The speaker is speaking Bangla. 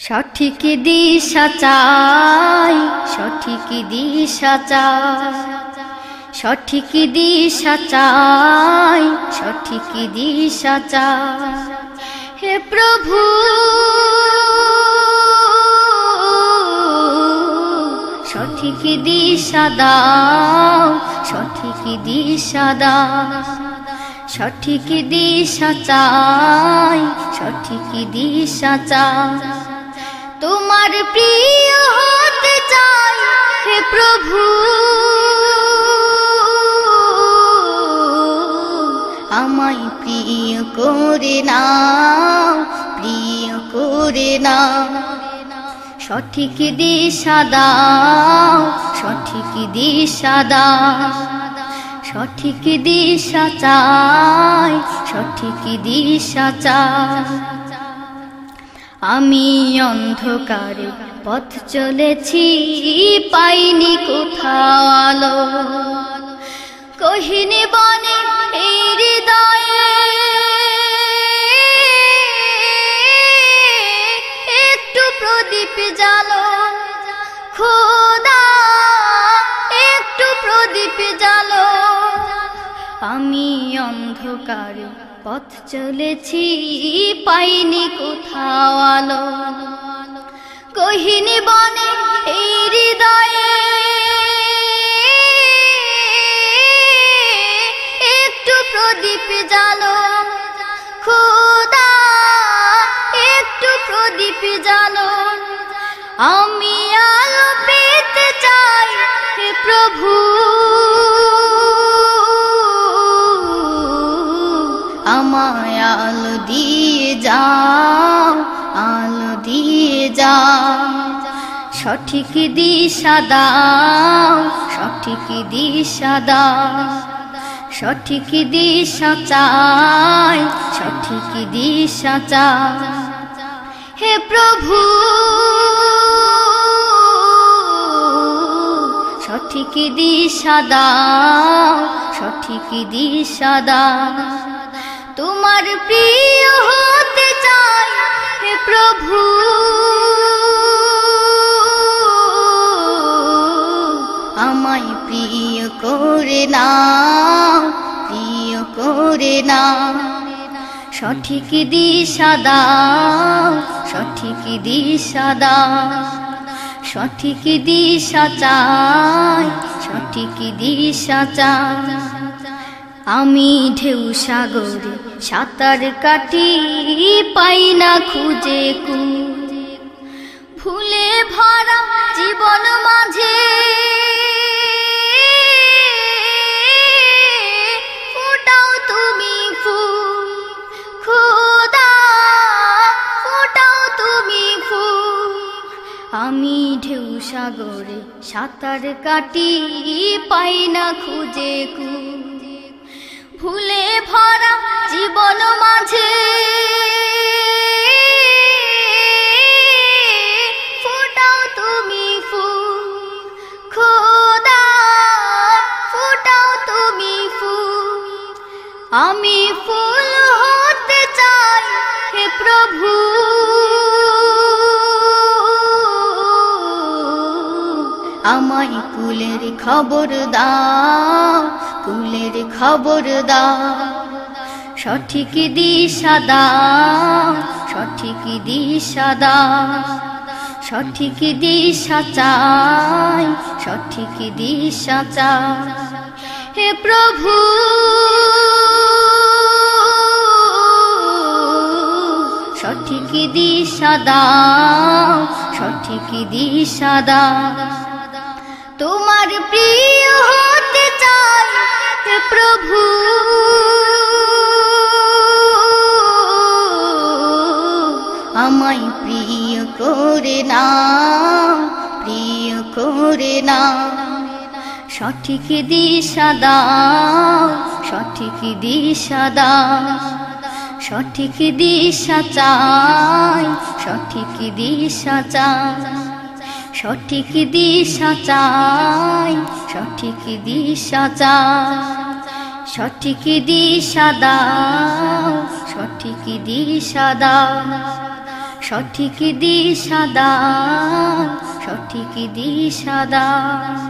সঠিক দিশা চাই, সঠিক দিশা চাই। সঠিক দিশা চাই, সঠিক দিশা চাই। হে প্রভু, সঠিক দিশা দাও, সঠিক দিশা দাও। সঠিক দিশা চাই, সঠিক দিশা চাই। তোমার প্রিয় হতে চাই হে প্রভু। আমায় প্রিয় করে নাও, প্রিয় করে নাও। সঠিক দিশা দাও, সঠিক দিশা দাও। সঠিক দিশা চাই, সঠিক দিশা চাই। আমি অন্ধকারে পথ চলেছি, পাইনি কোথাও আলো। কহিনি বনে, এই একটু প্রদীপ জালো খোদা, একটু প্রদীপ জালো আমি অন্ধকারে পথ চলেছি, পাইনি কোথাও আলো। কহিনি বনে এই হৃদয়ে একটু প্রদীপ জালো খোদা একটু প্রদীপ জালো আমি আলো পেতে চাই প্রভু। যাও, আলো দিয়ে যাও। সঠিক দিশা দাও, সঠিক দিশা দাও। সঠিক দিশা চাই, সঠিক দিশা চাই হে প্রভু, সঠিক দিশা দাও, সঠিক দিশা দাও। তোমার প্রিয় হতে চাই হে প্রভু। আমায় প্রিয় করে নাও, প্রিয় করে নাও। সঠিক দিশা দাও, সঠিক দিশা দাও। সঠিক দিশা চাই, সঠিক দিশা চাই। আমি ঢেউ সাগরে সাঁতার কাটি পাই না খুঁজে কু ফুলে ভরা জীবন মাঝে ফোটাও তুমি ফুল। খোদা, ফোটাও তুমি ফুল। আমি ঢেউ সাগরে সাঁতার কাটি পাই না খুঁজে কু ফুলে ভরা জীবন মাঝে। কুলের খবর দাও, কুলের খবর দাও। সঠিক দিশা দাও, সঠিক দিশা দাও। সঠিক দিশা চাই, সঠিক দিশা চাই। হে প্রভু, সঠিক দিশা দাও, সঠিক দিশা দাও। প্রভু। আমায় প্রিয় করে না, প্রিয় করে নাও সঠিক দিশা দাও, সঠিক দিশা দাও। সঠিক দিশা চাই, সঠিক দিশা চাই। সঠিক দিশা চাই, সঠিক দিশা চাই। সঠিক দিশা দাও সঠিক দিশা দাও সঠিক দিশা দাও সঠিক দিশা দাও।